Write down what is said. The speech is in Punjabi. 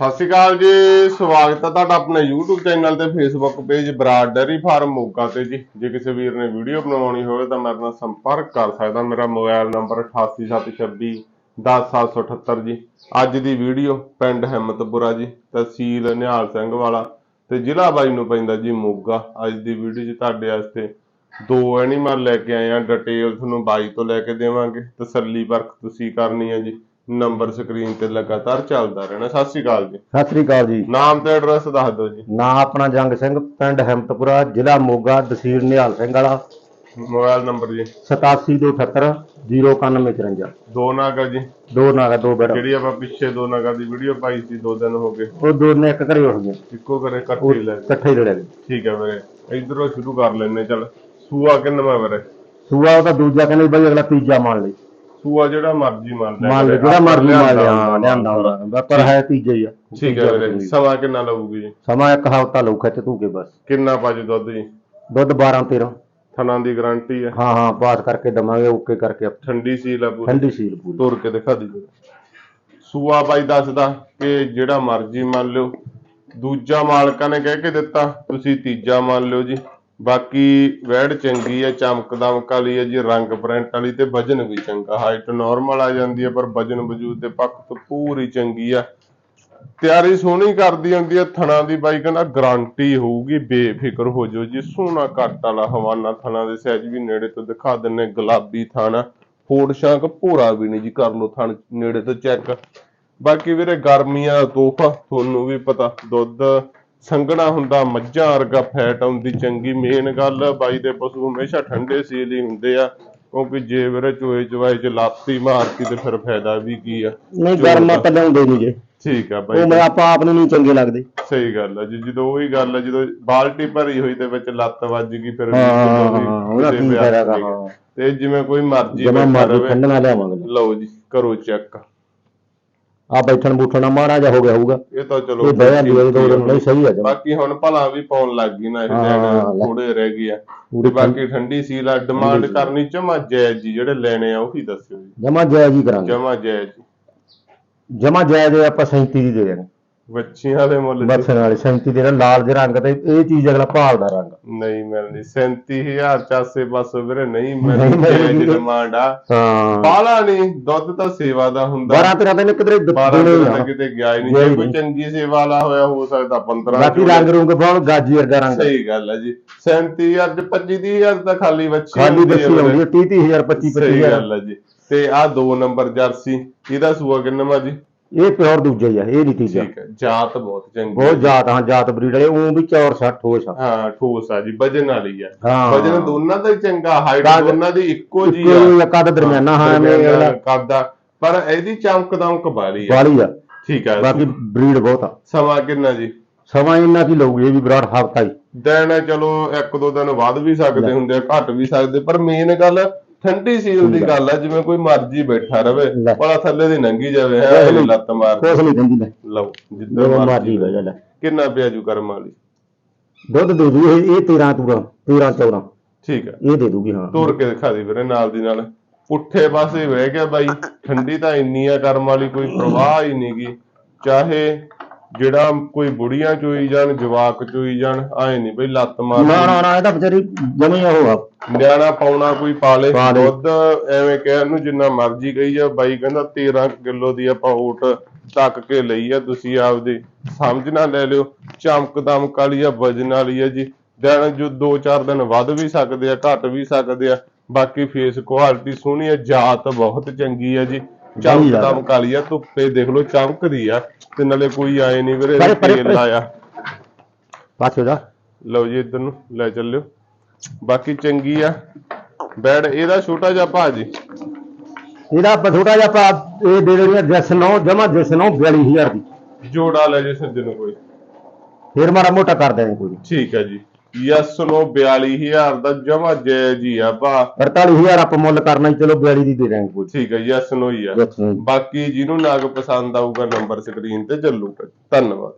ਸਤਿ ਸ਼੍ਰੀ ਅਕਾਲ ਜੀ, ਸਵਾਗਤ ਹੈ ਤੁਹਾਡਾ ਆਪਣੇ YouTube ਚੈਨਲ ਤੇ Facebook page Brar dairy farm Moga ਤੇ ਜੀ। ਜੇ ਕਿਸੇ ਵੀਰ ਨੇ ਵੀਡੀਓ ਬਣਾਉਣੀ ਹੋਵੇ ਤਾਂ ਮੇਰੇ ਨਾਲ ਸੰਪਰਕ ਕਰ ਸਕਦਾ। ਮੇਰਾ ਮੋਬਾਈਲ ਨੰਬਰ 8876 10778 ਜੀ। ਅੱਜ ਦੀ ਵੀਡੀਓ ਪਿੰਡ ਹਿੰਮਤਪੁਰਾ ਜੀ, ਤਹਿਸੀਲ ਨਿਹਾਲ ਸਿੰਘ ਵਾਲਾ ਤੇ ਜ਼ਿਲ੍ਹਾ ਬਾਈ ਨੂੰ ਪੈਂਦਾ ਜੀ ਮੋਗਾ। ਅੱਜ ਦੀ ਵੀਡੀਓ 'ਚ ਤੁਹਾਡੇ ਵਾਸਤੇ ਦੋ ਐਨੀਮਲ ਲੈ ਕੇ ਆਏ ਆ। ਡਿਟੇਲ ਤੁਹਾਨੂੰ ਬਾਈ ਤੋਂ ਲੈ ਕੇ ਦੇਵਾਂਗੇ। ਤਸੱਲੀ ਵਰਕ ਤੁਸੀਂ ਕਰਨੀ ਹੈ ਜੀ। ਨੰਬਰ ਸਕਰੀਨ ਤੇ ਲਗਾਤਾਰ ਚੱਲਦਾ ਰਹਿਣਾ। ਸਤਿ ਸ਼੍ਰੀ ਅਕਾਲ ਜੀ। ਸਤਿ ਸ੍ਰੀ ਅਕਾਲ ਜੀ। ਨਾਮ ਤੇ ਐਡਰੈਸ ਦੱਸ ਦਿਓ ਜੀ। ਨਾਂ ਆਪਣਾ ਜੰਗ ਸਿੰਘ ਪਿੰਡ ਹਿੰਮਤਪੁਰਾ ਜ਼ਿਲ੍ਹਾ ਮੋਗਾ ਤਹਿਸੀਲ ਨਿਹਾਲ ਸਿੰਘ ਵਾਲਾ। ਮੋਬਾਈਲ ਨੰਬਰ ਜੀ। 8778 09154 ਦੋ ਨਾਗਾ ਜੀ। ਦੋ ਨਾਗਾ ਦੋ ਬੇੜਾ। ਜਿਹੜੀ ਆਪਾਂ ਪਿੱਛੇ ਦੋ ਨਾਗਾ ਦੀ ਵੀਡੀਓ ਪਾਈ ਸੀ ਦੋ ਦਿਨ ਹੋ ਗਏ। ਉਹ ਦੋਨੇ ਇੱਕ ਘਰੇ ਉੱਠ ਗਏ। ਇੱਕੋ ਉਹ ਇਕੱਠੇ ਹੀ ਲੈ ਗਏ। ਇਕੱਠੇ ਹੀ ਲੜੇ ਗਏ ਠੀਕ ਹੈ ਵੀਰੇ। ਇਧਰੋਂ ਸ਼ੁਰੂ ਕਰ ਲੈਨੇ ਚੱਲ। ਸੂਆ ਕਿੰਨਵਾ ਵੀਰੇ? ਸੂਆ ਉਹਦਾ ਦੂਜਾ ਕਹਿੰਦੇ ਬਈ ਅਗਲਾ ਤੀਜਾ ਮੰਨ ਲਈ ਸੂਆ ਜਿਹੜਾ ਮਰਜ਼ੀ ਮੰਨ ਲੈ ਮੰਨ ਲੈ ਵੀਰੇ, ਜਿਹੜਾ ਮਰਜ਼ੀ ਮੰਨ ਲਿਆਂਦਾ ਲਿਆ ਲਿਆਂਦਾ ਉਹਦਾ ਪਰ ਹੈ ਤੀਜਾ ਹੀ ਆ। ਠੀਕ ਹੈ ਵੀਰੇ ਸਮਾਂ ਕਿੰਨਾ ਲਊਗੀ ਜੀ? ਸਮਾਂ ਇੱਕ ਹਫ਼ਤਾ ਲਊ ਖਿੱਚ ਤੂੰ ਕੇ ਬਸ। ਕਿੰਨਾ ਪਾਜੂ ਦੁੱਧ ਜੀ? ਦੁੱਧ 12 13 ਥਣਾ ਦੀ ਗਾਰੰਟੀ ਹੈ। ਹਾਂ ਹਾਂ ਪਾਸ ਕਰਕੇ ਦਵਾਂਗੇ ਓਕੇ ਕਰਕੇ ਠੰਡੀ ਸੀਲ ਆ ਪੂਰੀ। ਠੰਡੀ ਸੀਲ ਪੂਰੀ। ਤੋਰ ਕੇ ਦਿਖਾ ਦੀ। ਸੂਆ ਬਾਈ ਦੱਸਦਾ ਕਿ ਜਿਹੜਾ ਮਰਜ਼ੀ ਮੰਨ ਲਿਓ। ਦੂਜਾ ਮਾਲਕਾਂ ਨੇ ਕਹਿ ਕੇ ਦਿੱਤਾ ਤੁਸੀਂ ਤੀਜਾ ਮੰਨ ਲਿਓ ਜੀ। ਬਾਕੀ ਵੈੜ ਚੰਗੀ ਹੈ, ਚਮਕ ਦਮਕ ਵਾਲੀ ਹੈ ਜੀ, ਰੰਗ ਪ੍ਰਿੰਟ ਵਾਲੀ ਤੇ ਵਜਨ ਵੀ ਚੰਗਾ। ਹਾਈਟ ਨਾਰਮਲ ਆ ਜਾਂਦੀ ਹੈ, ਪਰ ਵਜਨ ਵਜੂਦ ਦੇ ਪੱਖ ਤੋਂ ਪੂਰੀ ਚੰਗੀ ਆ। ਤਿਆਰੀ ਸੋਹਣੀ ਕਰਦੀ ਹੁੰਦੀ ਹੈ, ਥਣਾ ਦੀ ਬਾਈ ਕਹਿੰਦਾ ਗਾਰੰਟੀ ਹੋਊਗੀ, ਬੇਫਿਕਰ ਹੋ ਜਾਓ ਜੀ। ਸੋਹਣਾ ਕੱਟ ਵਾਲਾ ਹਵਾਨਾ ਥਣਾ ਦੇ ਸਹਿਜ ਵੀ ਨੇੜੇ ਤੋਂ ਦਿਖਾ ਦਿੰਨੇ, ਗੁਲਾਬੀ ਥਾਣਾ। ਫੋੜ ਸ਼ਾਂਕ ਭੂਰਾ ਵੀ ਨਹੀਂ ਜੀ, ਕਰ ਲੋ ਥਣ ਨੇੜੇ ਤੋਂ ਚੈੱਕ ਬਾਕੀ ਵੀਰੇ ਗਰਮੀਆਂ ਤੋਹਫਾ, ਤੁਹਾਨੂੰ ਵੀ ਪਤਾ, ਦੁੱਧ ਸੰਘਣਾ ਹੁੰਦਾ ਮੱਝਾਂ ਵਰਗਾ ਫੈਟ ਆਉਂਦੀ ਚੰਗੀ ਮੇਨ ਗੱਲ ਬਾਈ ਦੇ ਪਸ਼ੂ ਹਮੇਸ਼ਾ ਠੰਡੇ ਸੀਲ ਹੀ ਹੁੰਦੇ ਆ ਕਿਉਂਕਿ ਜੇ ਵੀਰੇ ਚੋਏ ਚਵਾਏ ਚ ਲਾਤੀ ਮਾਰਤੀ ਤੇ ਫਿਰ ਫਾਇਦਾ ਵੀ ਕੀ ਆ? ਨਹੀਂ ਗਰਮਾ ਤਾਂ ਲਿਆਉਂਦੇ ਨਹੀਂ ਜੇ ਠੀਕ ਆ ਉਹ ਬਾਈ ਮੈਂ ਆਪਾਂ ਆਪ ਨੂੰ ਨਹੀਂ ਚੰਗੇ ਲੱਗਦੇ। ਸਹੀ ਗੱਲ ਆ ਜੀ ਜਦੋਂ ਉਹੀ ਗੱਲ ਆ ਜਦੋਂ ਬਾਲਟੀ ਭਰੀ ਹੋਈ ਤੇ ਵਿੱਚ ਲੱਤ ਵੱਜ ਗਈ ਫਿਰ ਉਹਦਾ ਕੀ ਫਾਇਦਾ ਤੇ ਜਿਵੇਂ ਕੋਈ ਮਰਜ਼ੀ ਬੈਠਾ ਮਰਜ਼ੀ ਠੰਡਣਾ ਲਿਆਵਾਂਗੇ। ਲਓ ਜੀ ਕਰੋ ਚੈੱਕ। ਆ ਬੈਠਣ ਬੂਠਣਾ ਮਾੜਾ ਜਿਹਾ ਹੋ ਗਿਆ ਹੋਊਗਾ। ਇਹ ਤਾਂ ਚਲੋ ਇਹ ਬਹਿ ਜਾਂਦੀ ਹੈ ਦੋ ਦਿਨ ਨਹੀਂ ਸਹੀ ਆ ਜਮਾ ਬਾਕੀ ਹੁਣ ਭਲਾ ਵੀ ਪਾਉਣ ਲੱਗ ਗਈ ਨਾ ਇਹ ਹਾਂ, ਦਿਨ ਲੈ। ਥੋੜੇ ਰਹਿ ਗਏ ਆ। ਤੇ ਬਾਕੀ ਠੰਡੀ ਸੀ ਲਾ ਡਿਮਾਂਡ ਕਰਨੀ ਜਮਾ ਜਾਇਜ਼ ਜੀ ਜਿਹੜੇ ਲੈਣੇ ਆ ਉਹੀ ਦੱਸਿਓ ਜੀ? ਜਮਾ ਜਾਇਜ਼ ਹੀ ਕਰਾਂਗੇ। ਜਮਾ ਜਾਇਜ਼ ਜੀ। ਜਮਾ ਜਾਇਜ਼ ਆਪਾਂ 37 ਦੀ ਦੇ ਦੇਣਾ। ਬੱਚੀਆਂ ਦੇ ਮੁੱਲ ਜੀ। ਬਰਸਨ ਵਾਲੇ 37 ਦੇ ਲਾਲ ਜਿਹੇ ਰੰਗ ਤੇ ਇਹ ਚੀਜ਼ ਅਗਲਾ ਭਾਲਦਾ ਰੰਗ। ਨਹੀਂ ਮਿਲਣੀ 37000 ਚਾਸੇ ਪਾਸੋਂ ਵੀਰੇ ਨਹੀਂ ਮਿਲਣੀ। ਡਿਮਾਂਡ ਆ। ਹਾਂ। ਬਾਲਾ ਨਹੀਂ ਦੁੱਧ ਤਾਂ ਸੇਵਾ ਦਾ ਹੁੰਦਾ। 12 13 ਦਿਨ ਕਿਧਰੇ 12 ਦੇਣੇ ਦਿਨ ਆ। ਕਿਤੇ ਗਿਆ ਹੀ ਨਹੀਂ। ਜੇ ਕੋਈ। ਚੰਗੀ ਸੇਵਾ ਵਾਲਾ ਹੋਇਆ ਹੋ ਸਕਦਾ 15 ਬਾਕੀ ਰੰਗ ਰੂੰਗ ਬਹੁਤ ਗਾਜੀ ਵਰਗਾ ਰੰਗ। ਸਹੀ ਗੱਲ ਹੈ ਜੀ। 37000 ਤੇ 25000 ਤਾਂ ਖਾਲੀ ਬੱਚੀ ਖਾਲੀ ਬੱਚੀ। ਆਉਂਦੀ ਹੈ 30 30000 25 ਸਹੀ 25000 ਗੱਲ ਹੈ ਜੀ। ਤੇ ਆ ਦੋ ਨੰਬਰ ਜਰਸੀ ਇਹਦਾ ਸੂਆ ਕਿੰਨਾ ਜੀ? ਇਹ ਪਿਓਰ ਦੂਜਾ ਹੀ ਆ ਇਹ ਨਹੀਂ ਤੀਜਾ। ਠੀਕ ਹੈ ਜਾਤ ਬਹੁਤ ਚੰਗੀ ਬਹੁਤ ਜਾਤ ਹਾਂ ਜਾਤ ਬਰੀਡ ਵਾਲੇ ਉਹ ਵੀ 4 60 ਹੋਸ਼ ਆ ਹਾਂ ਠੋਸ ਆ ਜੀ ਵਜਨ ਵਾਲੀ ਆ। ਵਜਨ ਦੋਨਾਂ ਦਾ ਹੀ ਚੰਗਾ ਹਾਈਟ ਦੋਨਾਂ ਦੀ ਇੱਕੋ ਜੀ ਇੱਕੋ ਆ। ਆ, ਕੱਦ ਦਰਮਿਆਨਾ ਹਾਂ ਐਵੇਂ ਕੱਦ ਆ। ਪਰ ਇਹਦੀ ਚਮਕ ਦਮਕ ਵਾਲੀ ਆ। ਵਾਲੀ ਆ। ਠੀਕ ਆ। ਬਾਕੀ ਬਰੀਡ ਬਹੁਤ ਆ। ਸਮਾਂ ਕਿੰਨਾ ਜੀ? ਸਮਾਂ ਇੰਨਾ ਕੀ ਲਊਗੀ ਇਹ ਵੀ ਬਰਾੜ ਹਫਤਾ ਹੀ। ਦਿਨ ਚਲੋ ਇੱਕ ਦੋ ਦਿਨ ਵੱਧ ਵੀ ਸਕਦੇ ਹੁੰਦੇ ਆ ਘਟ ਵੀ ਸਕਦੇ ਪਰ ਮੇਨ ਗੱਲ ਠੰਡੀ ਸੀਲ ਦੀ ਗੱਲ ਆ ਜਿਵੇਂ ਕੋਈ ਮਰਜ਼ੀ ਬੈਠਾ ਰਵੇ। ਭਲਾ ਥੱਲੇ ਦੀ ਲੰਗੀ ਜਾਵੇ ਹੈ ਨੀ। ਲੱਤ ਮਾਰ ਕੁਛ ਨਹੀਂ ਦਿੰਦੀ ਲੈ ਲਓ ਜਿੱਦਾਂ ਮਰਜ਼ੀ ਬਹਿ ਜਾ ਲੈ। ਕਿੰਨਾ ਪਿਆ ਜੂ ਕਰਮ ਵਾਲੀ? ਦੁੱਧ ਦੇ ਦੂ ਇਹ ਇਹ 13 ਤੂਰਾ 13 14 ਠੀਕ ਆ। ਇਹ ਦੇ ਦੂਗੀ ਹਾਂ। ਤੋਰ ਕੇ ਦਿਖਾ ਦੀ ਵੀਰੇ ਨਾਲ ਦੀ ਨਾਲ। ਪੁੱਠੇ ਪਾਸੇ ਬਹਿ ਗਿਆ ਬਾਈ ਠੰਡੀ ਤਾਂ ਇੰਨੀ ਆ ਕਰਮ ਵਾਲੀ ਕੋਈ ਪ੍ਰਵਾਹ ਹੀ ਨਹੀਂਗੀ ਚਾਹੇ ਜਿਹੜਾ ਕੋਈ ਬੁੜੀਆਂ ਚੋਈ ਜਾਣ ਜਵਾਕ ਚੋਈ ਜਾਣ ਆਏ ਨਹੀਂ ਬਈ ਲੱਤ ਮਾਰ ਨਾ ਨਾ ਨਾ ਇਹ ਤਾਂ ਵਿਚਾਰੀ ਜਮੇ ਉਹ ਆ। ਨਿਆਣਾ ਪਾਉਣਾ ਕੋਈ ਪਾਲੇ ਪਾ ਲੇ। ਦੁੱਧ ਐਵੇਂ ਕਹਿਣ ਨੂੰ ਜਿੰਨਾ ਮਰਜ਼ੀ ਕਹੀ ਜਾ ਬਾਈ ਕਹਿੰਦਾ 13 ਕਿਲੋ ਦੀ ਆਪਾਂ ਓਟ ਤੱਕ ਕੇ ਲਈ ਆ ਤੁਸੀਂ ਆਪਦੀ ਸਮਝ ਨਾ ਲੈ ਲਿਓ। ਚਮਕ ਦਮਕ ਵਾਲੀ ਆ ਵਜਨ ਵਾਲੀ ਆ ਜੀ। ਦਿਨ ਜੋ 2-4 ਦਿਨ ਵੱਧ ਵੀ ਸਕਦੇ ਆ ਘਟ ਵੀ ਸਕਦੇ ਆ। ਬਾਕੀ ਫੇਸ ਕੁਆਲਿਟੀ ਸੋਹਣੀ ਆ ਜਾਤ ਬਹੁਤ ਚੰਗੀ ਆ ਜੀ। ਚਮਕ। ਦਮਕ ਵਾਲੀ ਆ ਧੁੱਪੇ ਦੇਖ ਲਓ ਚਮਕਦੀ ਆ ਤੇ ਨਾਲੇ ਕੋਈ ਆਏ ਨਹੀਂ ਵੀਰੇ ਪਰੇ- ਪਰੇ- ਤੇਲ ਪਰੇ। ਲਾਇਆ ਲਓ ਜੀ ਇੱਧਰ ਨੂੰ ਲੈ ਚੱਲਿਓ। ਬਾਕੀ ਚੰਗੀ ਆ। ਬੈਡ ਇਹਦਾ ਛੋਟਾ ਜਿਹਾ ਭਾਜੀ ਇਹਦਾ ਆਪਾਂ ਛੋਟਾ ਜਿਹਾ ਆਪਾਂ ਇਹ ਦੇ ਦੇਣੀ ਜਸ ਨੌ ਜਮਾ ਜਸ ਨੌ 42000 ਦੀ। ਜੋੜਾ ਲੈ ਜੇ ਸੱਜਣ ਕੋਈ। ਫਿਰ ਮਾੜਾ ਮੋਟਾ ਕਰ ਦੇਣਾ ਕੋਈ। ਠੀਕ ਹੈ ਜੀ। ਯਸ ਨੋ 42000 ਦਾ ਜਮਾ ਜੈ ਜੀ ਆ ਭਾ 48000 ਆਪਾਂ ਮੁੱਲ ਕਰਨਾ ਹੀ ਚਲੋ 42 ਦੀ ਦੇ ਦਾਂਗੇ ਕੋਈ ਠੀਕ ਹੈ ਯਸ ਨੋ ਹੀ ਆ। ਬਾਕੀ ਜਿਹਨੂੰ ਨਾਗ ਪਸੰਦ ਆਊਗਾ ਨੰਬਰ ਸਕਰੀਨ ਤੇ ਚੱਲੂਗਾ। ਧੰਨਵਾਦ।